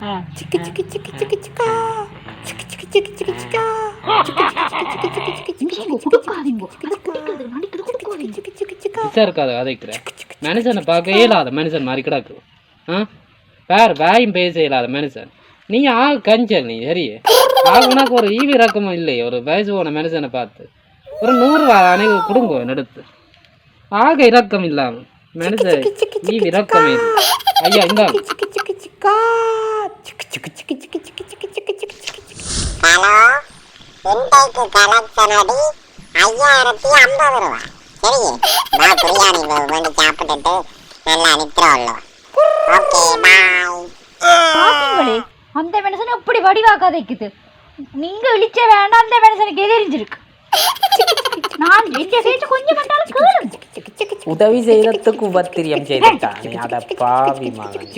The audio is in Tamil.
சிக்கு சிக்கு சிக்கு சிக்கு சிக்கா சிக்கு சிக்கு சிக்கு சிக்கு சிக்கா மனுஷனை பார்க்கவே இல்லாத மனுஷன் மாதிரி கிடக்கு ஆ வேற வாயும் பேச இல்லாத மனுஷன் நீ ஆ கஞ்சல் நீ சரி ஆக உனக்கு ஒரு ஈவி ரக்கமும் இல்லை ஒரு வயசு போன மனுஷனை பார்த்து ஒரு நூறுரூவா அனைக்கு கொடுங்க நடுத்து ஆக இரக்கம் இல்லாமல் மனுஷன் ஈவி ரக்கமே ஐயா இந்தாங்க காட் ஹலோ இன்றைக்கு கலெக்ஷன் அடி ஐயாயிரத்தி ஐம்பது ரூபா சரி நான் பிரியாணி வேண்டி சாப்பிட்டுட்டு நல்லா நிற்கிறோம் ஓகே பாய் அந்த மனுஷன் இப்படி வடிவாக்காத வைக்குது நீங்க விழிச்ச வேண்டாம் அந்த மனுஷனுக்கு எதிரிஞ்சிருக்கு நான் உதவி செய்ததுக்கு உபத்திரியம் செய்துட்டான் அட பாவி மகன்